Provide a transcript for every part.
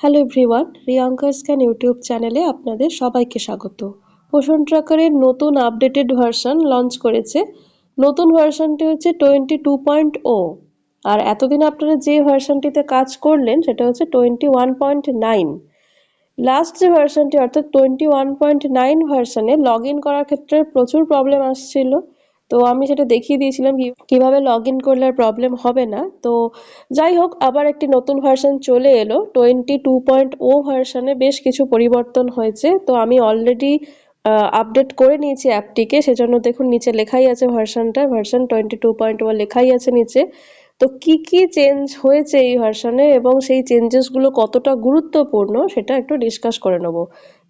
Hello everyone Riyanka scan YouTube চ্যানেলে আপনাদের সবাইকে স্বাগত। পোষণ ট্র্যাকারের নতুন আপডেটেড ভার্সন লঞ্চ করেছে। নতুন ভার্সনটি হচ্ছে টোয়েন্টি টু পয়েন্ট ও আর এতদিন আপনারা যে ভার্সনটিতে কাজ করলেন, সেটা হচ্ছে twenty one point nine last যে ভার্সনটি অর্থাৎ টোয়েন্টি ওয়ান পয়েন্ট নাইন ভার্সনে লগ ইন করার ক্ষেত্রে প্রচুর প্রবলেম আসছিল। তো আমি সেটা দেখিয়ে দিয়েছিলাম কীভাবে লগ ইন করলে আর প্রবলেম হবে না। তো যাই হোক, আবার একটি নতুন ভার্সন চলে এলো। টোয়েন্টি টু পয়েন্ট ও ভার্সনে বেশ কিছু পরিবর্তন হয়েছে। তো আমি অলরেডি আপডেট করে নিয়েছি অ্যাপটিকে সেজন্য দেখুন, নিচে লেখাই আছে ভার্সনটা version twenty two point O লেখাই আছে নিচে। তো কি কি চেঞ্জ হয়েছে এই ভার্সনে এবং সেই চেঞ্জেসগুলো কতটা গুরুত্বপূর্ণ সেটা একটু ডিসকাস করে নেব।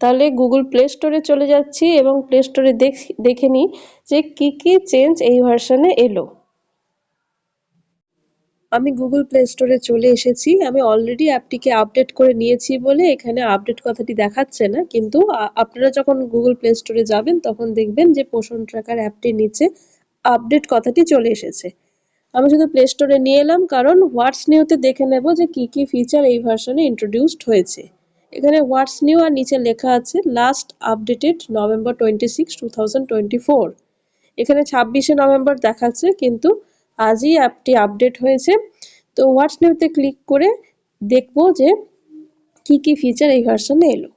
তাহলে গুগল প্লে স্টোরে চলে যাচ্ছি এবং প্লে স্টোরে দেখে নিই যে কি কি চেঞ্জ এই ভার্সনে এলো। আমি গুগল প্লে স্টোরে চলে এসেছি। আমি অলরেডি অ্যাপটিকে আপডেট করে নিয়েছি বলে এখানে আপডেট কথাটি দেখাচ্ছে না। কিন্তু আপনারা যখন গুগল প্লে স্টোরে যাবেন তখন দেখবেন যে পোষণ ট্র্যাকার অ্যাপটির নিচে আপডেট কথাটি চলে এসেছে। আমি শুধু প্লে স্টোরে নিয়ে এলাম, কারণ হোয়াটস নিউতে দেখে নেব যে কি কি ফিচার এই ভার্সনে ইন্ট্রোডিউসড হয়েছে। এখানে হোয়াটস নিউ আর নিচে লেখা আছে last updated November twenty six two thousand twenty four এখানে ছাব্বিশে নভেম্বর দেখাচ্ছে, কিন্তু আজই অ্যাপটি আপডেট হয়েছে। তো হোয়াটস নিউতে ক্লিক করে দেখব যে কি কি ফিচার এই ভার্সনে এলো।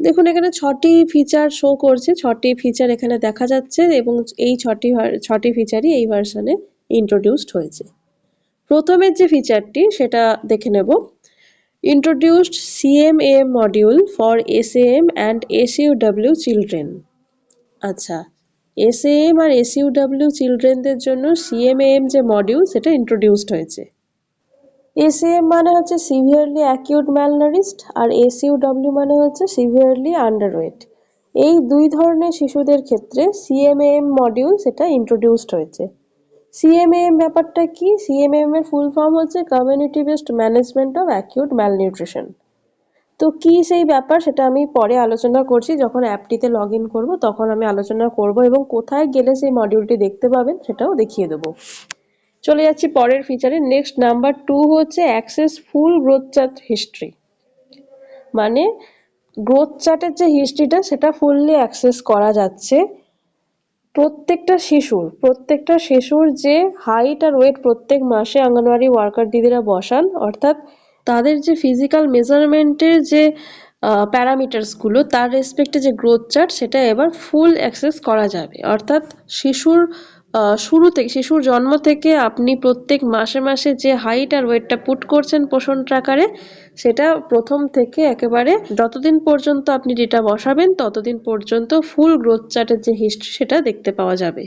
দেখুন, এখানে ছটি ফিচার শো করছে, ছটি ফিচার এখানে দেখা যাচ্ছে এবং এই ছটি ছটি ফিচারই এই ভার্সনে ইন্ট্রোডিউসড হয়েছে। প্রথমের যে ফিচারটি সেটা দেখে নেব। Introduced CMM module for SAM and SUW children আচ্ছা এসএএম আর এসইউডব্লিউ চিলড্রেনদের জন্য সিএমএম যে মডিউল সেটা ইন্ট্রোডিউসড হয়েছে। এসএএম মানে হচ্ছে সিভিয়ারলি অ্যাকিউট ম্যালনারিস্ট আর এসইউডব্লিউ মানে হচ্ছে সিভিয়ারলি আন্ডারওয়েট এই দুই ধরনের শিশুদের ক্ষেত্রে সিএমএম মডিউল সেটা ইন্ট্রোডিউসড হয়েছে। সিএমএম ব্যাপারটা কি? সিএমএম এর ফুল ফর্ম হচ্ছে community based management of acute malnutrition তো কি সেই ব্যাপার সেটা আমি পরে আলোচনা করছি। যখন অ্যাপটিতে লগ ইন করব, তখন আমি আলোচনা করব এবং কোথায় গেলে সেই মডিউলটি দেখতে পাবেন সেটাও দেখিয়ে দেবো। চলে যাচ্ছি পরের ফিচারে নেক্সট নাম্বার টু হচ্ছে access full growth chart history মানে গ্রোথ চার্টের যে হিস্ট্রিটা সেটা ফুললি অ্যাক্সেস করা যাচ্ছে। প্রত্যেকটা শিশুর প্রত্যেকটা শিশুর যে হাইট আর ওয়েট প্রত্যেক মাসে অঙ্গনওয়াড়ি ওয়ার্কার দিদিরা বসান, অর্থাৎ তাদের যে ফিজিক্যাল মেজারমেন্টের যে প্যারামিটার্সগুলো তার রেসপেক্টে যে গ্রোথ চার্ট সেটা এবার ফুল অ্যাক্সেস করা যাবে। অর্থাৎ শিশুর শুরু থেকে, শিশুর জন্ম থেকে আপনি প্রত্যেক মাসে মাসে যে হাইট আর ওয়েটটা পুট করছেন পোষণ ট্র্যাকারে সেটা প্রথম থেকে একেবারে যতদিন পর্যন্ত আপনি ডেটা বসাবেন, ততদিন পর্যন্ত ফুল গ্রোথ চার্টের যে হিস্ট্রি সেটা দেখতে পাওয়া যাবে।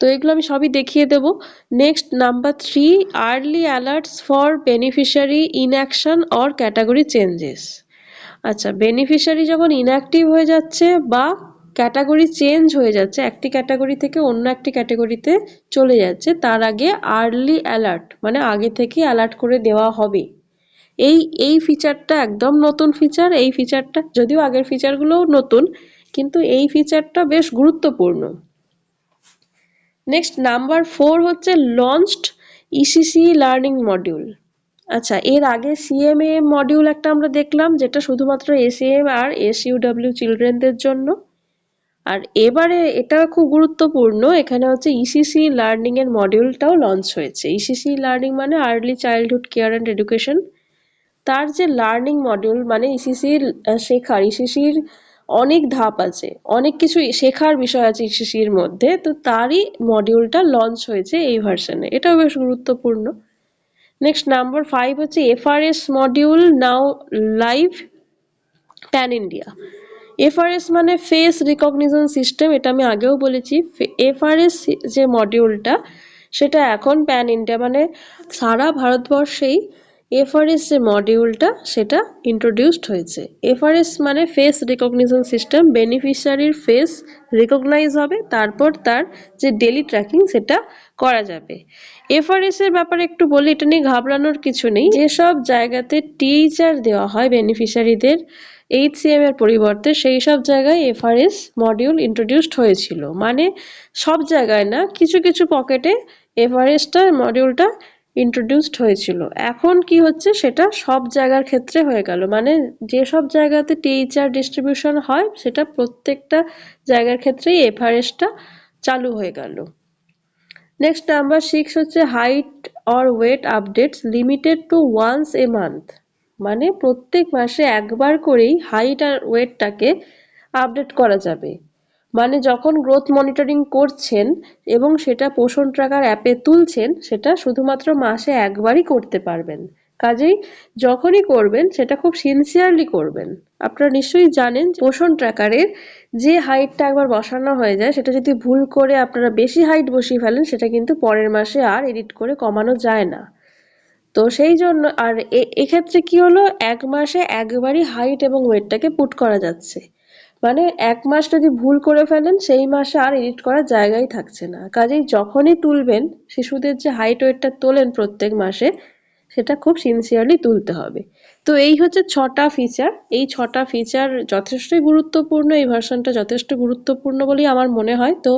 তো এগুলো আমি সবই দেখিয়ে দেব। Next number three early alerts for beneficiary inaction or category changes আচ্ছা বেনিফিশিয়ারি যখন ইনঅ্যাক্টিভ হয়ে যাচ্ছে বা ক্যাটাগরি চেঞ্জ হয়ে যাচ্ছে। একটি ক্যাটাগরি থেকে অন্য একটি ক্যাটাগরিতে চলে যাচ্ছে। তার আগে আর্লি অ্যালার্ট মানে আগে থেকে অ্যালার্ট করে দেওয়া হবে। এই এই ফিচারটা একদম নতুন ফিচার এই ফিচারটা যদিও আগের ফিচারগুলোও নতুন, কিন্তু এই ফিচারটা বেশ গুরুত্বপূর্ণ। নেক্সট নাম্বার ফোর হচ্ছে লঞ্চড ইসিসি লার্নিং মডিউল আচ্ছা এর আগে সিএমএ মডিউল একটা আমরা দেখলাম, যেটা শুধুমাত্র এসিএম আর এসইউডব্লিউ চিলড্রেনদের জন্য। আর এবারে এটা খুব গুরুত্বপূর্ণ, এখানে হচ্ছে ইসিসি লার্নিং এর মডিউলটাও লঞ্চ হয়েছে। ইসিসি লার্নিং মানে early childhood care and education তার যে লার্নিং মডিউল মানে ইসিসির শেখার ইসিসির অনেক ধাপ আছে, অনেক কিছু শেখার বিষয় আছে ইসিসির মধ্যে, তো তারই মডিউলটা লঞ্চ হয়েছে এই ভার্সনে এটাও বেশ গুরুত্বপূর্ণ। নেক্সট নাম্বার ফাইভ হচ্ছে FRS module now live pan India FRS মানে ফেস রিকগনিশন সিস্টেম এটা আমি আগেও বলেছি। এফআরএস যে মডিউলটা সেটা এখন প্যান ইন্ডিয়া মানে সারা ভারতবর্ষেই এফআরএস যে মডিউলটা সেটা ইন্ট্রোডিউসড হয়েছে। এফআরএস মানে ফেস রিকগনিশন সিস্টেম বেনিফিশিয়ারির ফেস রিকগনাইজ হবে, তারপর তার যে ডেলি ট্র্যাকিং সেটা করা যাবে। এফআরএস এর ব্যাপারে একটু বলি, এটা নিয়ে ঘাবড়ানোর কিছু নেই। যেসব জায়গাতে টিচার দেওয়া হয় বেনিফিশিয়ারিদের এইচসিএম এর পরিবর্তে সেই সব জায়গায় এফআরএস মডিউল ইন্ট্রোডিউসড হয়েছিল। মানে সব জায়গায় না, কিছু কিছু পকেটে এফআরএসটা মডিউলটা ইন্ট্রোডিউসড হয়েছিল। এখন কি হচ্ছে, সেটা সব জায়গার ক্ষেত্রে হয়ে গেল। মানে যেসব জায়গাতে টিএইচআর ডিস্ট্রিবিউশন হয়, সেটা প্রত্যেকটা জায়গার ক্ষেত্রেই এফআরএসটা চালু হয়ে গেল। নেক্সট নাম্বার সিক্স হচ্ছে height or weight updates limited to once a month মানে প্রত্যেক মাসে একবার করেই হাইট আর ওয়েটটাকে আপডেট করা যাবে। মানে যখন গ্রোথ মনিটরিং করছেন এবং সেটা পোষণ ট্রাকার অ্যাপে তুলছেন, সেটা শুধুমাত্র মাসে একবারই করতে পারবেন। কাজেই যখনই করবেন, সেটা খুব সিনসিয়ারলি করবেন। আপনারা নিশ্চয়ই জানেন পোষণ ট্র্যাকারের যে হাইটটা একবার বসানো হয়ে যায়, সেটা যদি ভুল করে আপনারা বেশি হাইট বসিয়ে ফেলেন, সেটা কিন্তু পরের মাসে আর এডিট করে কমানো যায় না। তো সেই জন্য, আর এক্ষেত্রে কি হলো? এক মাসে একবারই হাইট এবং ওয়েটটাকে পুট করা যাচ্ছে। মানে এক মাস যদি ভুল করে ফেলেন, সেই মাসে আর এডিট করার জায়গাই থাকছে না। কাজেই যখনই তুলবেন, শিশুদের যে হাইট ওয়েটটা তোলেন প্রত্যেক মাসে, সেটা খুব সিনসিয়ারলি তুলতে হবে। তো এই হচ্ছে ছটা ফিচার এই ছটা ফিচার যথেষ্টই গুরুত্বপূর্ণ, এই ভার্সনটা যথেষ্ট গুরুত্বপূর্ণ বলেই আমার মনে হয়। তো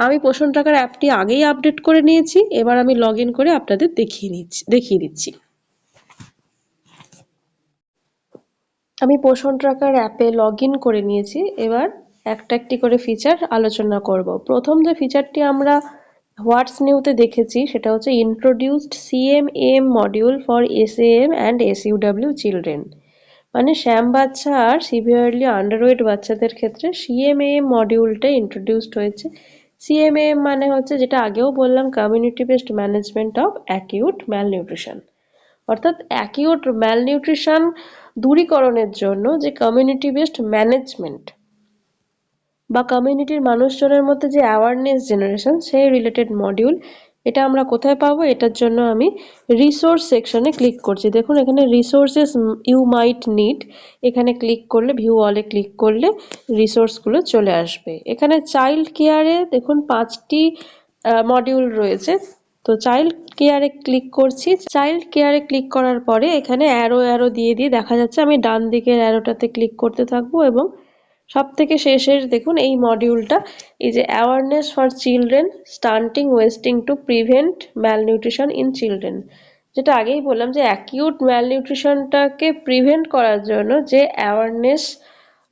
আমি পোষণ টাকার অ্যাপটি আগেই আপডেট করে নিয়েছি, এবার আমি লগ করে আপনাদের দেখিয়ে নিচ্ছি, দেখিয়ে দিচ্ছি। আমি পোষণ ট্রাকার অ্যাপে লগ করে নিয়েছি, এবার একটা একটি করে ফিচার আলোচনা করব। প্রথম যে ফিচারটি আমরা হোয়াটস নিউতে দেখেছি, সেটা হচ্ছে introduced CMM module for S M and S UW children মানে শ্যাম বাচ্চা আর সিভিয়ারলি আন্ডারওয়েট বাচ্চাদের ক্ষেত্রে সিএমএম মডিউলটা ইন্ট্রোডিউসড হয়েছে। সিএমএম মানে হচ্ছে যেটা আগেও বললাম community based management of acute malnutrition অর্থাৎ অ্যাকিউট ম্যালনিউট্রিশন দূরীকরণের জন্য যে কমিউনিটি বেসড ম্যানেজমেন্ট বা কমিউনিটির মানুষজনের মধ্যে যে অ্যাওয়ারনেস জেনারেশন সেই রিলেটেড মডিউল এটা আমরা কোথায় পাবো? এটার জন্য আমি রিসোর্স সেকশনে ক্লিক করছি। দেখুন, এখানে রিসোর্সেস ইউ মাইট নিড এখানে ক্লিক করলে ভিউ অলে ক্লিক করলে রিসোর্সগুলো চলে আসবে। এখানে চাইল্ড কেয়ারে দেখুন, পাঁচটি মডিউল রয়েছে। তো চাইল্ড কেয়ারে ক্লিক করছি। চাইল্ড কেয়ারে ক্লিক করার পরে এখানে অ্যারো অ্যারো দিয়ে দিয়ে দেখা যাচ্ছে, আমি ডান দিকের অ্যারোটাতে ক্লিক করতে থাকব এবং সব থেকে শেষের দেখুন এই মডিউলটা এই যে awareness for children stunting wasting to prevent malnutrition in children যেটা আগেই বললাম যে অ্যাকিউট ম্যালনিউট্রিশনটাকে প্রিভেন্ট করার জন্য যে অ্যাওয়ারনেস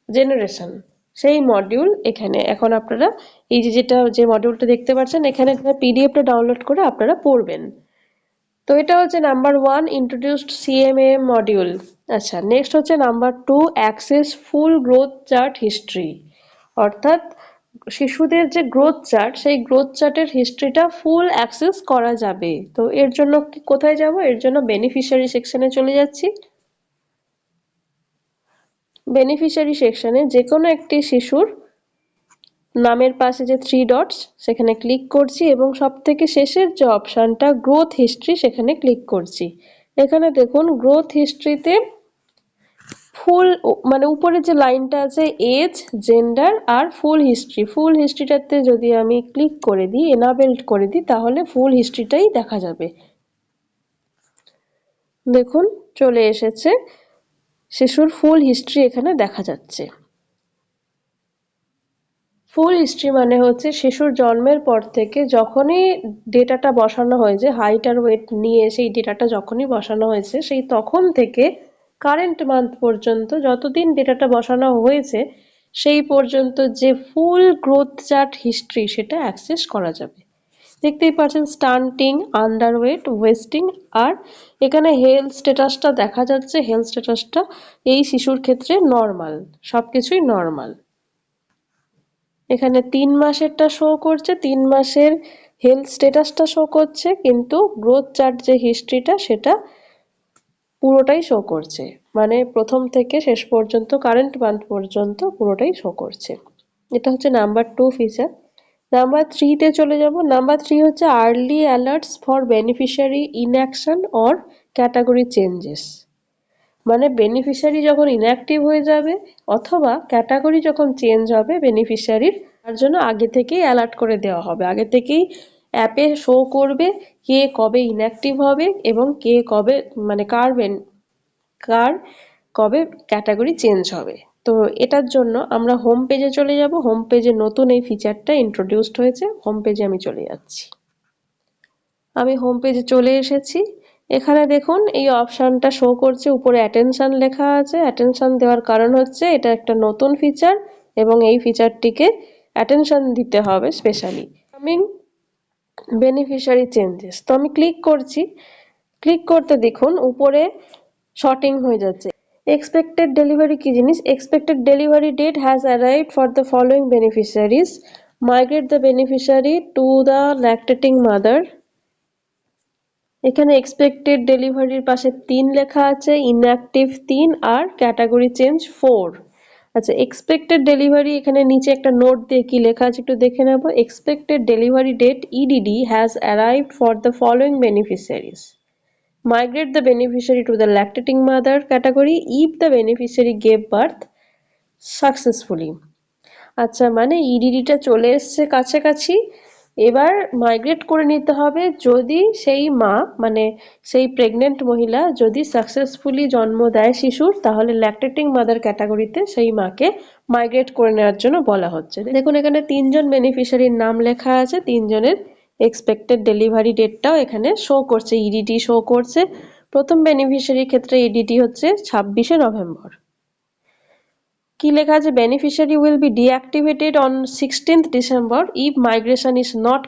জেনারেশন সেই মডিউল এখানে। এখন আপনারা এই যে যেটা, যে মডিউলটা দেখতে পাচ্ছেন, এখানে পিডিএফটা ডাউনলোড করে আপনারা পড়বেন। তো এটা হচ্ছে number one introduced CMA module আচ্ছা নেক্সট হচ্ছে number two access full growth chart history অর্থাৎ শিশুদের যে গ্রোথ চার্ট সেই গ্রোথ চার্টের হিস্ট্রিটা ফুল অ্যাক্সেস করা যাবে। তো এর জন্য কোথায় যাব? এর জন্য বেনিফিশিয়ারি সেকশনে চলে যাচ্ছি। বেনিফিশিয়ারি সেকশনে যে কোনো একটি শিশুর নামের পাশে যে থ্রি ডটস সেখানে ক্লিক করছি এবং সব থেকে শেষের যে অপশানটা গ্রোথ হিস্ট্রি সেখানে ক্লিক করছি। এখানে দেখুন গ্রোথ হিস্ট্রিতে ফুল মানে উপরে যে লাইনটা আছে এজ জেন্ডার আর ফুল হিস্ট্রি ফুল হিস্ট্রিটাতে যদি আমি ক্লিক করে দিই এনাবেল্ড করে দিই, তাহলে ফুল হিস্ট্রিটাই দেখা যাবে। দেখুন, চলে এসেছে। শিশুর ফুল হিস্ট্রি এখানে দেখা যাচ্ছে। ফুল হিস্ট্রি মানে হচ্ছে শিশুর জন্মের পর থেকে যখনই ডেটাটা বসানো হয়েছে হাইট আর ওয়েট নিয়ে সেই ডেটাটা যখনই বসানো হয়েছে, সেই তখন থেকে কারেন্ট মান্থ পর্যন্ত যতদিন ডেটাটা বসানো হয়েছে, সেই পর্যন্ত যে ফুল গ্রোথ চার্ট হিস্ট্রি সেটা অ্যাক্সেস করা যাবে। দেখতেই পাচ্ছেন স্টান্টিং আন্ডারওয়েট ওয়েস্টিং আর এখানে হেলথ স্ট্যাটাসটা দেখা যাচ্ছে হেলথ স্ট্যাটাসটা এই শিশুর ক্ষেত্রে নর্মাল সব কিছুই নর্মাল এখানে তিন মাসেরটা শো করছে, তিন মাসের হেলথ স্ট্যাটাসটা শো করছে, কিন্তু গ্রোথ চার্ট যে হিস্ট্রিটা সেটা পুরোটাই শো করছে। মানে প্রথম থেকে শেষ পর্যন্ত কারেন্ট মান্থ পর্যন্ত পুরোটাই শো করছে। এটা হচ্ছে নাম্বার টু ফিচার নাম্বার থ্রিতে চলে যাব। নাম্বার থ্রি হচ্ছে early alerts for beneficiary inaction or category changes মানে বেনিফিশিয়ারি যখন ইনঅ্যাক্টিভ হয়ে যাবে অথবা ক্যাটাগরি যখন চেঞ্জ হবে বেনিফিশিয়ারির তার জন্য আগে থেকেই অ্যালার্ট করে দেওয়া হবে। আগে থেকেই অ্যাপে শো করবে কে কবে ইনঅ্যাক্টিভ হবে এবং কে কবে মানে কার কার কবে ক্যাটাগরি চেঞ্জ হবে। তো এটার জন্য আমরা হোম পেজে চলে যাব। হোম পেজে নতুন এই ফিচারটা ইন্ট্রোডিউসড হয়েছে। হোম পেজে আমি চলে যাচ্ছি। আমি হোম পেজে চলে এসেছি। এখানে দেখুন, এই অপশানটা শো করছে, উপরে অ্যাটেনশন লেখা আছে। অ্যাটেনশন দেওয়ার কারণ হচ্ছে, এটা একটা নতুন ফিচার এবং এই ফিচারটিকে অ্যাটেনশন দিতে হবে স্পেশালি কামিং বেনিফিশিয়ারি চেঞ্জেস তো আমি ক্লিক করছি। ক্লিক করতে দেখুন, উপরে শর্টিং হয়ে যাচ্ছে। এক্সপেক্টেড ডেলিভারি কি জিনিস? Expected delivery date has arrived for the following beneficiaries migrate the beneficiary to the lactating mother এখানে এক্সপেক্টেড ডেলিভারির পাশে তিন লেখা আছে ইনঅ্যাক্টিভ তিন আর ক্যাটাগরি চেঞ্জ ফোর আচ্ছা এক্সপেক্টেড ডেলিভারি এখানে নিচে একটা নোট দিয়ে কি লেখা আছে একটু দেখে নেব। Expected delivery date EDD has arrived for the following beneficiaries migrate the beneficiary to the lactating mother category, if the beneficiary gave birth successfully আচ্ছা মানে ইডিডিটা চলে এসছে কাছাকাছি। এবার মাইগ্রেট করে নিতে হবে যদি সেই মা মানে সেই প্রেগনেন্ট মহিলা যদি সাকসেসফুলি জন্ম দেয় শিশুর, তাহলে ল্যাকটেটিং মাদার ক্যাটাগরিতে সেই মাকে মাইগ্রেট করে নেওয়ার জন্য বলা হচ্ছে। দেখুন, এখানে তিনজন বেনিফিশিয়ারির নাম লেখা আছে, তিনজনের এক্সপেক্টেড ডেলিভারি ডেটটাও এখানে শো করছে ইডিটি শো করছে। প্রথম বেনিফিশিয়ারির ক্ষেত্রে ইডিটি হচ্ছে ছাব্বিশে নভেম্বর। কি লেখা আছে? Beneficiary will be deactivated on sixteenth December if migration is not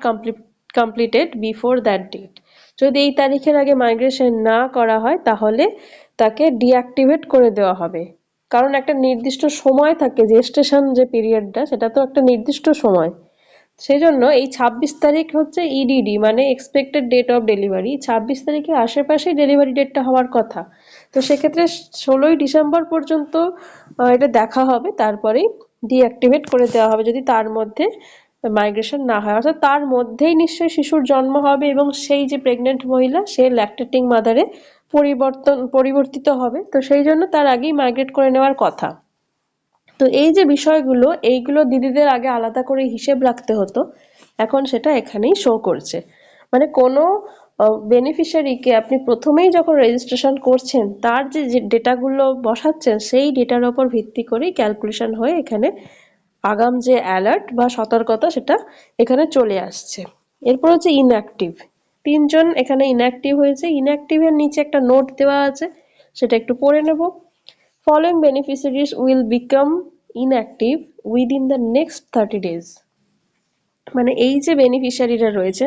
completed before that date যদি এই তারিখের আগে মাইগ্রেশন না করা হয়, তাহলে তাকে ডিঅ্যাক্টিভেট করে দেওয়া হবে। কারণ একটা নির্দিষ্ট সময় থাকে জেস্টেশন যে পিরিয়ডটা সেটা তো একটা নির্দিষ্ট সময়। সেজন্য এই ছাব্বিশ তারিখ হচ্ছে ইডিডি মানে এক্সপেক্টেড ডেট অফ ডেলিভারি ছাব্বিশ তারিখের আশেপাশেই ডেলিভারি ডেটটা হওয়ার কথা। তো সেক্ষেত্রে ষোলোই ডিসেম্বর পর্যন্ত এটা দেখা হবে। তারপরেই ডিঅ্যাক্টিভেট করে দেওয়া হবে যদি তার মধ্যে মাইগ্রেশন না হয়। অর্থাৎ তার মধ্যেই নিশ্চয়ই শিশুর জন্ম হবে এবং সেই যে প্রেগনেন্ট মহিলা, সে ল্যাকটেটিং মাদারে পরিবর্তন, পরিবর্তিত হবে। তো সেই জন্য তার আগেই মাইগ্রেট করে নেওয়ার কথা। তো এই যে বিষয়গুলো, এইগুলো দিদিদের আগে আলাদা করে হিসেব রাখতে হতো। এখন সেটা এখানেই শো করছে। মানে কোনো বেনিফিশিয়ারিকে আপনি প্রথমেই যখন রেজিস্ট্রেশন করছেন, তার যে ডেটাগুলো বসাচ্ছেন, সেই ডেটার ওপর ভিত্তি করেই ক্যালকুলেশন হয়ে এখানে আগাম যে অ্যালার্ট বা সতর্কতা সেটা এখানে চলে আসছে। এরপর হচ্ছে ইনঅ্যাক্টিভ তিনজন এখানে ইনঅ্যাক্টিভ হয়েছে। ইনঅ্যাক্টিভের নিচে একটা নোট দেওয়া আছে, সেটা একটু পড়ে নেব। Following beneficiaries will become inactive within the next thirty days মানে এই যে বেনিফিশিয়ারিরা রয়েছে,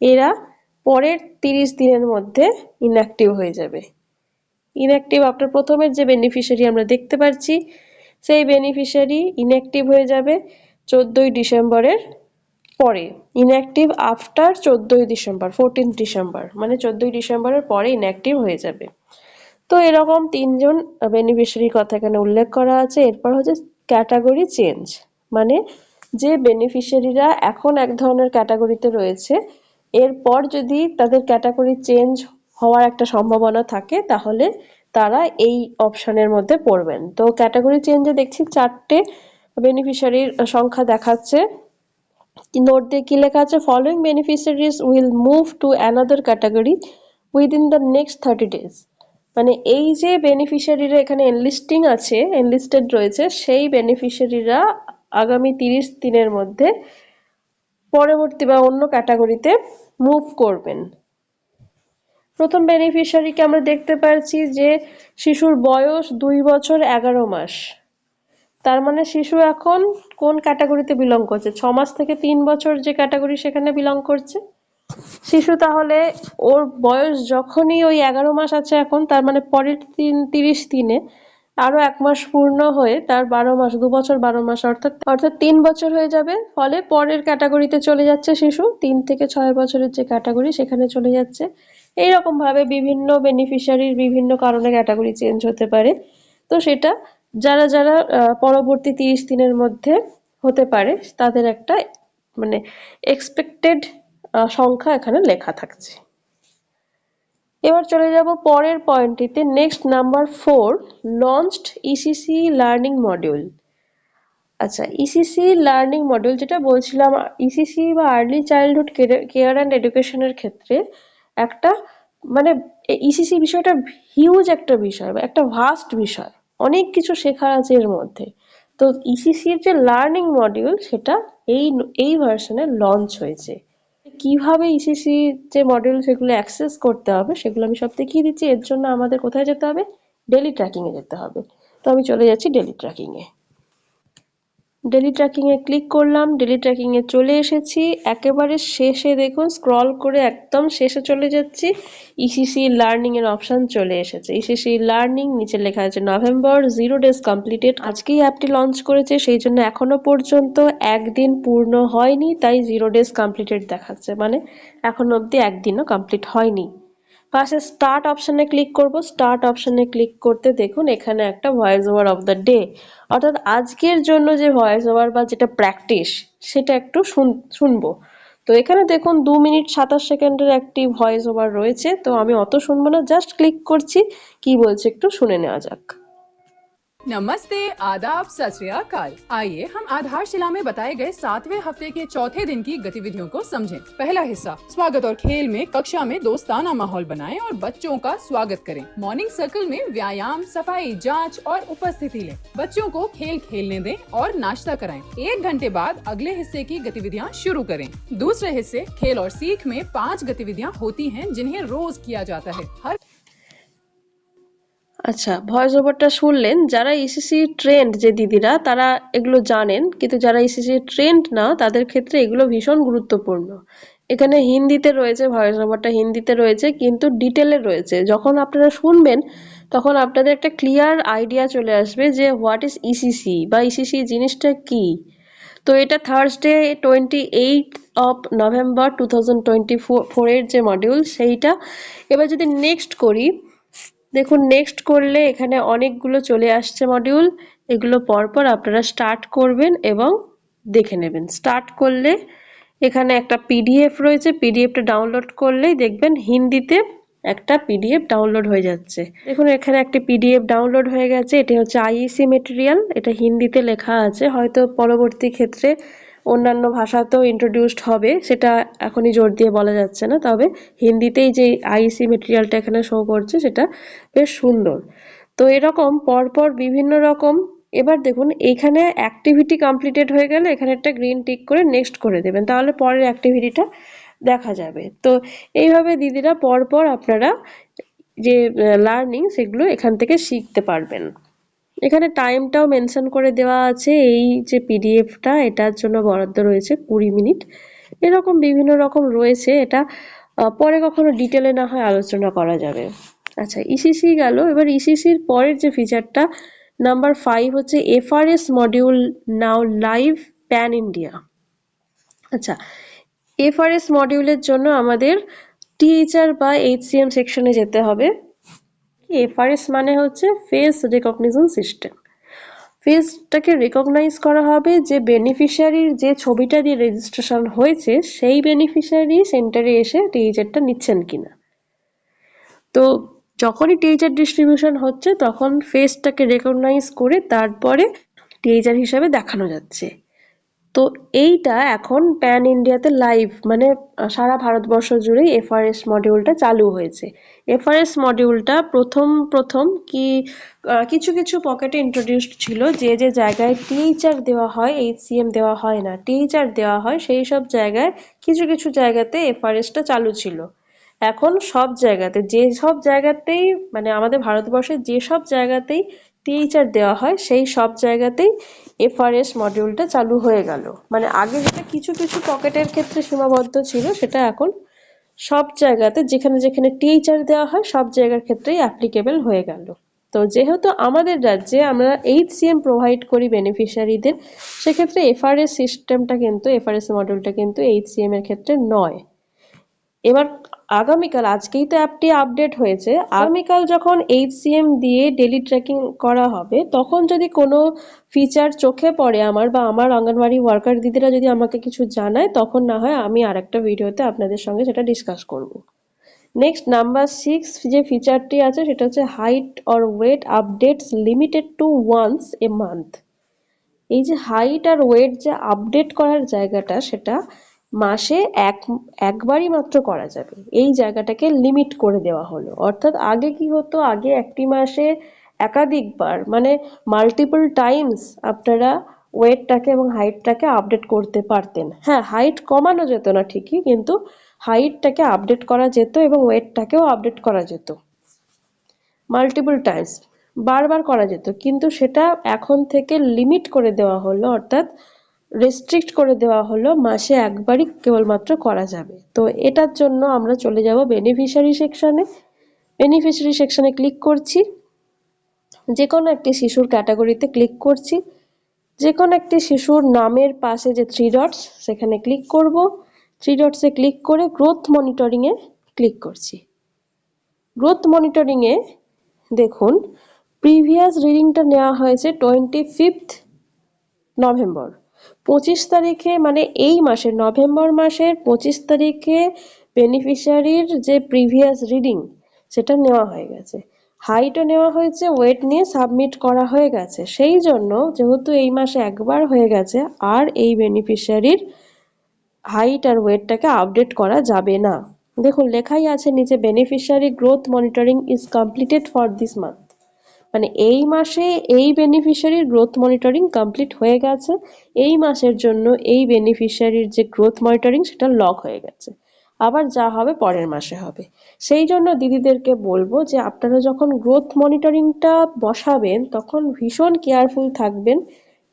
এরা পরের তিরিশ দিনের মধ্যে ইনঅ্যাক্টিভ হয়ে যাবে। ইনঅ্যাক্টিভ আপনার প্রথমের যে বেনিফিশিয়ারি আমরা দেখতে পাচ্ছি সেই বেনিফিশিয়ারি ইনঅ্যাক্টিভ হয়ে যাবে চোদ্দই ডিসেম্বরের পরে। ইনঅ্যাক্টিভ আফটার চোদ্দই ডিসেম্বর ফোরটিন ডিসেম্বর মানে চোদ্দই ডিসেম্বরের পরে ইনঅ্যাক্টিভ হয়ে যাবে। তো এরকম তিনজন বেনিফিশিয়ারির কথা এখানে উল্লেখ করা আছে। এরপর হচ্ছে ক্যাটাগরি চেঞ্জ মানে যে বেনিফিশিয়ারিরা এখন এক ধরনের ক্যাটাগরিতে রয়েছে এরপর যদি তাদের ক্যাটাগরি চেঞ্জ হওয়ার একটা সম্ভাবনা থাকে, তাহলে তারা এই অপশনের মধ্যে পড়বেন। তো ক্যাটাগরি চেঞ্জে দেখছি চারটে বেনিফিশিয়ারির সংখ্যা দেখাচ্ছে। নোট দিয়ে কি লেখা আছে? Following beneficiaries will move to another category within the next thirty days মানে এই যে বেনিফিশিয়ারিরা এখানে এনলিস্টিং আছে এনলিস্টেড রয়েছে, সেই বেনিফিশিয়ারিরা আগামী তিরিশ দিনের মধ্যে পরবর্তী বা অন্য ক্যাটাগরিতে মুভ করবেন। প্রথম বেনিফিশিয়ারিকে আমরা দেখতে পাচ্ছি যে শিশুর বয়স দুই বছর এগারো মাস। তার মানে শিশু এখন কোন ক্যাটাগরিতে বিলং করছে? ছ মাস থেকে তিন বছর যে ক্যাটাগরি সেখানে বিলং করছে। শিশু তাহলে ওর বয়স যখনই ওই এগারো মাস আছে এখন, তার মানে পরের তিন, তিরিশ দিনে আরও এক মাস পূর্ণ হয়ে তার বারো মাস, দু বছর বারো মাস, অর্থাৎ অর্থাৎ তিন বছর হয়ে যাবে। ফলে পরের ক্যাটাগরিতে চলে যাচ্ছে শিশু। তিন থেকে ছয় বছরের যে ক্যাটাগরি, সেখানে চলে যাচ্ছে। এইরকম ভাবে বিভিন্ন বেনিফিশিয়ারির বিভিন্ন কারণে ক্যাটাগরি চেঞ্জ হতে পারে। তো সেটা যারা যারা পরবর্তী তিরিশ দিনের মধ্যে হতে পারে, তাদের একটা মানে এক্সপেক্টেড সংখ্যা এখানে লেখা থাকছে। এবার চলে যাব পরের পয়েন্টটিতে next number four launched ECC learning module আচ্ছা ইসিসি লার্নিং মডিউল যেটা বলছিলাম ইসিসি বা আর্লি চাইল্ডহুড কেয়ার অ্যান্ড এডুকেশনের ক্ষেত্রে একটা মানে ইসিসি বিষয়টা হিউজ একটা বিষয় বা একটা ভাস্ট বিষয়। অনেক কিছু শেখার আছে এর মধ্যে। তো ইসিসির যে লার্নিং মডিউল সেটা এই এই ভার্সনে লঞ্চ হয়েছে। কীভাবে ইসিসি যে মডিউল সেগুলো অ্যাক্সেস করতে হবে, সেগুলো আমি সব দেখিয়ে দিচ্ছি। এর জন্য আমাদের কোথায় যেতে হবে? ডেলি ট্র্যাকিংয়ে যেতে হবে। তো আমি চলে যাচ্ছি ডেলি ট্র্যাকিংয়ে ডেলি ট্র্যাকিং এ ক্লিক করলাম ডেলি ট্র্যাকিং এ চলে এসেছি। একেবারে শেষে দেখুন স্ক্রল করে একদম শেষে চলে যাচ্ছি। ইসিসি লার্নিংয়ের অপশান চলে এসেছে। ইসিসি লার্নিং নিচে লেখা আছে নভেম্বর জিরো ডেজ কমপ্লিটেড আজকেই অ্যাপটি লঞ্চ করেছে, সেই জন্য এখনও পর্যন্ত একদিন পূর্ণ হয়নি, তাই জিরো ডেজ কমপ্লিটেড দেখাচ্ছে। মানে এখনও অবধি একদিনও কমপ্লিট হয়নি। ফার্স্টে স্টার্ট অপশানে ক্লিক করব। স্টার্ট অপশানে ক্লিক করতে দেখুন, এখানে একটা voice over of the day অর্থাৎ আজকের জন্য যে ভয়েস ওভার বা যেটা প্র্যাকটিস সেটা একটু শুন শুনব। তো এখানে দেখুন, দু মিনিট সাতাশ সেকেন্ডের একটি ভয়েস ওভার রয়েছে। তো আমি অত শুনব না জাস্ট ক্লিক করছি। কি বলছে একটু শুনে নেওয়া যাক। नमस्ते, आदाब, सत आइए, हम आधारशिला में बताए गए सातवें हफ़्ते के चौथे दिन की गतिविधियों को समझें। पहला हिस्सा, स्वागत और खेल में कक्षा में दोस्ताना माहौल बनाएँ और बच्चों का स्वागत करें। मॉर्निंग सर्कल में व्यायाम, सफ़ाई, जाँच और उपस्थिति लें। बच्चों को खेल खेलने दें और नाश्ता कराएँ। एक घंटे बाद अगले हिस्से की गतिविधियाँ शुरू करें। दूसरे हिस्से, खेल और सीख में पाँच गतिविधियाँ होती हैं जिन्हें रोज किया जाता है। हर আচ্ছা ভয়েস ওভারটা শুনলেন, যারা ইসিসি ট্রেন্ড যে দিদিরা, তারা এগুলো জানেন, কিন্তু যারা ইসিসি ট্রেন্ড না, তাদের ক্ষেত্রে এগুলো ভীষণ গুরুত্বপূর্ণ। এখানে হিন্দিতে রয়েছে ভয়েস ওভারটা হিন্দিতে রয়েছে, কিন্তু ডিটেলে রয়েছে। যখন আপনারা শুনবেন, তখন আপনাদের একটা ক্লিয়ার আইডিয়া চলে আসবে যে হোয়াট ইজ ইসিসি বা ইসিসি জিনিসটা কি। তো এটা Thursday twenty eight of November two thousand twenty four ফোরের যে মডিউল সেইটা। এবার যদি নেক্সট করি দেখুন নেক্সট করলে এখানে অনেকগুলো চলে আসছে মডিউল এগুলো পরপর আপনারা স্টার্ট করবেন এবং দেখে নেবেন। স্টার্ট করলে এখানে একটা পিডিএফ রয়েছে। পিডিএফটা ডাউনলোড করলেই দেখবেন হিন্দিতে একটা পিডিএফ ডাউনলোড হয়ে যাচ্ছে। দেখুন, এখানে একটি পিডিএফ ডাউনলোড হয়ে গেছে। এটি হচ্ছে আইইসি মেটেরিয়াল এটা হিন্দিতে লেখা আছে। হয়তো পরবর্তী ক্ষেত্রে অন্যান্য ভাষাতেও ইন্ট্রোডিউসড হবে, সেটা এখনই জোর দিয়ে বলা যাচ্ছে না, তবে হিন্দিতেই যে আইসি মেটেরিয়ালটা এখানে শো করছে, সেটা বেশ সুন্দর। তো এরকম পরপর বিভিন্ন রকম, এবার দেখুন, এখানে অ্যাক্টিভিটি কমপ্লিটেড হয়ে গেলে এখানে একটা গ্রিন টিক করে নেক্সট করে দেবেন, তাহলে পরের অ্যাক্টিভিটিটা দেখা যাবে। তো এইভাবে দিদিরা পরপর আপনারা যে লার্নিং সেগুলো এখান থেকে শিখতে পারবেন। এখানে টাইমটাও মেনশন করে দেওয়া আছে, এই যে পিডিএফটা এটার জন্য বরাদ্দ রয়েছে কুড়ি মিনিট। এরকম বিভিন্ন রকম রয়েছে, এটা পরে কখনো ডিটেলে না হয় আলোচনা করা যাবে। আচ্ছা ইসিসি গেল। এবার ইসিসির পরের যে ফিচারটা নাম্বার ফাইভ হচ্ছে FRS module now live pan India আচ্ছা এফআরএস মডিউলের জন্য আমাদের টিএইচআর বা এইচসিএম সেকশনে যেতে হবে। এফআরএস মানে হচ্ছে ফেস রেকগনিশন সিস্টেম ফেসটাকে রেকগনাইজ করা হবে যে বেনিফিশিয়ারির যে ছবিটা দিয়ে রেজিস্ট্রেশন হয়েছে, সেই বেনিফিশিয়ারি সেন্টারে এসে টিএইচআরটা নিচ্ছেন কিনা? তো যখনই টিএইচআর ডিস্ট্রিবিউশন হচ্ছে, তখন ফেসটাকে রেকগনাইজ করে তারপরে টিএইচআর হিসাবে দেখানো যাচ্ছে। তো এইটা এখন প্যান ইন্ডিয়াতে লাইভ মানে সারা ভারতবর্ষ জুড়েই এফআরএস মডিউলটা চালু হয়েছে। এফআরএস মডিউলটা প্রথম প্রথম কি কিছু কিছু পকেটে ইন্ট্রোডিউসড ছিল যে যে জায়গায় টিএইচআর দেওয়া হয় এইচসিএম দেওয়া হয় না টিএইচআর দেওয়া হয়, সেই সব জায়গায় কিছু কিছু জায়গাতে এফআরএসটা চালু ছিল। এখন সব জায়গাতে, যে সব জায়গাতেই মানে আমাদের ভারতবর্ষের যে সব জায়গাতেই টিএইচআর দেওয়া হয়, সেই সব জায়গাতেই এফআরএস মডিউলটা চালু হয়ে গেল। মানে আগে যেটা কিছু কিছু পকেটের ক্ষেত্রে সীমাবদ্ধ ছিল, সেটা এখন সব জায়গাতে যেখানে যেখানে টিচার দেওয়া হয়, সব জায়গার ক্ষেত্রেই অ্যাপ্লিকেবল হয়ে গেল। তো যেহেতু আমাদের রাজ্যে আমরা এইচসিএম প্রোভাইড করি বেনিফিশিয়ারিদের সেক্ষেত্রে এফআরএস সিস্টেমটা কিন্তু এফআরএস মডিউলটা কিন্তু এইচসিএম এর ক্ষেত্রে নয়। এবার আগামীকাল, আজকেই তো অ্যাপটি আপডেট হয়েছে। আগামীকাল যখন এইচসিএম দিয়ে ডেলি ট্র্যাকিং করা হবে, তখন যদি কোনো ফিচার চোখে পড়ে আমার বা আমার অঙ্গনওয়াড়ি ওয়ার্কার দিদিরা যদি আমাকে কিছু জানায়, তখন না হয় আমি আরেকটা ভিডিওতে আপনাদের সঙ্গে সেটা ডিসকাস করব। নেক্সট, নাম্বার সিক্স, যে ফিচারটি আছে, সেটা হচ্ছে height or weight updates limited to once a month. এই যে হাইট আর ওয়েট যে আপডেট করার জায়গাটা, সেটা মাসে এক, একবারই মাত্র করা যাবে। এই জায়গাটাকে লিমিট করে দেওয়া হলো। অর্থাৎ আগে কি হতো? আগে একটি মাসে একাধিকবার মানে মাল্টিপল টাইমস আপনারা ওয়েটটাকে এবং হাইটটাকে আপডেট করতে পারতেন। হ্যাঁ হাইট কমানো যেত না ঠিকই, কিন্তু হাইটটাকে আপডেট করা যেত এবং ওয়েটটাকেও আপডেট করা যেত। মাল্টিপল টাইমস বারবার করা যেত। কিন্তু সেটা এখন থেকে লিমিট করে দেওয়া হলো, অর্থাৎ রেস্ট্রিক্ট করে দেওয়া হলো, মাসে একবারই কেবলমাত্র করা যাবে। তো এটার জন্য আমরা চলে যাব বেনিফিশিয়ারি সেকশনে বেনিফিশিয়ারি সেকশনে ক্লিক করছি। যে কোনো একটি শিশুর ক্যাটাগরিতে ক্লিক করছি। যে কোনো একটি শিশুর নামের পাশে যে থ্রি ডটস সেখানে ক্লিক করব। থ্রি ডটসে ক্লিক করে গ্রোথ মনিটরিংয়ে ক্লিক করছি। গ্রোথ মনিটরিংয়ে দেখুন প্রিভিয়াস রিডিংটা নেওয়া হয়েছে টোয়েন্টি ফিফথ নভেম্বর পঁচিশ তারিখে মানে এই মাসের, নভেম্বর মাসের পঁচিশ তারিখে বেনিফিশিয়ারির যে প্রিভিয়াস রিডিং সেটা নেওয়া হয়ে গেছে। হাইটও নেওয়া হয়েছে ওয়েট নিয়ে সাবমিট করা হয়ে গেছে। সেই জন্য যেহেতু এই মাসে একবার হয়ে গেছে, আর এই বেনিফিশিয়ারির হাইট আর ওয়েটটাকে আপডেট করা যাবে না। দেখুন, লেখাই আছে নিচে beneficiary growth monitoring is completed for this month মানে এই মাসে এই বেনিফিশিয়ারির গ্রোথ মনিটরিং কমপ্লিট হয়ে গেছে। এই মাসের জন্য এই বেনিফিশিয়ারির যে গ্রোথ মনিটরিং সেটা লক হয়ে গেছে। আবার যা হবে পরের মাসে হবে। সেই জন্য দিদিদেরকে বলব যে আপনারা যখন গ্রোথ মনিটরিংটা বসাবেন, তখন ভীষণ কেয়ারফুল থাকবেন।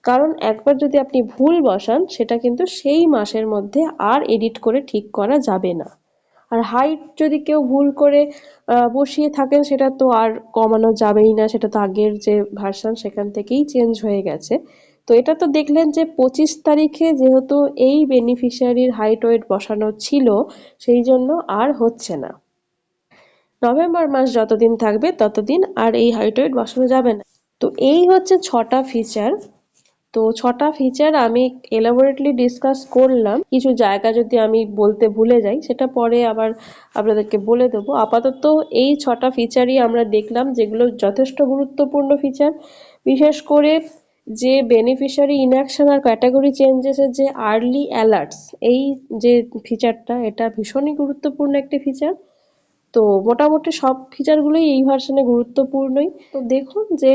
কারণ একবার যদি আপনি ভুল বসান, সেটা কিন্তু সেই মাসের মধ্যে আর এডিট করে ঠিক করা যাবে না। আর হাইট যদি কেউ ভুল করে বসিয়ে থাকেন, সেটা তো আর কমানো যাবেই না। সেটা তো আগের যে ভার্সন সেখান থেকেই চেঞ্জ হয়ে গেছে। তো এটা তো দেখলেন যে পঁচিশ তারিখে যেহেতু এই বেনিফিশিয়ারির হাইট ওয়েট বসানো ছিল, সেই জন্য আর হচ্ছে না। নভেম্বর মাস যতদিন থাকবে, ততদিন আর এই হাইট ওয়েট বসানো যাবে না। তো এই হচ্ছে ছটা ফিচার তো ছটা ফিচার আমি এলাবোরেটলি ডিসকাস করলাম। কিছু জায়গা যদি আমি বলতে ভুলে যাই, সেটা পরে আবার আপনাদেরকে বলে দেবো। আপাতত এই ছটা ফিচারই আমরা দেখলাম যেগুলো যথেষ্ট গুরুত্বপূর্ণ ফিচার বিশেষ করে যে বেনিফিশিয়ারি ইনঅ্যাকশন আর ক্যাটাগরি চেঞ্জেসের যে আর্লি অ্যালার্টস এই যে ফিচারটা এটা ভীষণই গুরুত্বপূর্ণ একটি ফিচার তো মোটামুটি সব ফিচারগুলোই এই ভার্সনে গুরুত্বপূর্ণই। তো দেখুন যে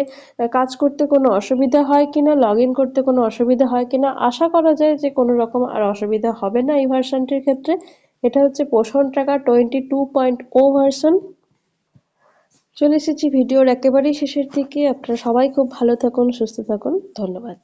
কাজ করতে কোনো অসুবিধা হয় কিনা লগ ইন করতে কোনো অসুবিধা হয় কিনা, আশা করা যায় যে কোনো রকম আর অসুবিধা হবে না এই ভার্সনটির ক্ষেত্রে। এটা হচ্ছে Poshan tracker twenty two point o version চলে এসেছি ভিডিওর একেবারেই শেষের দিকে। আপনারা সবাই খুব ভালো থাকুন, সুস্থ থাকুন। ধন্যবাদ।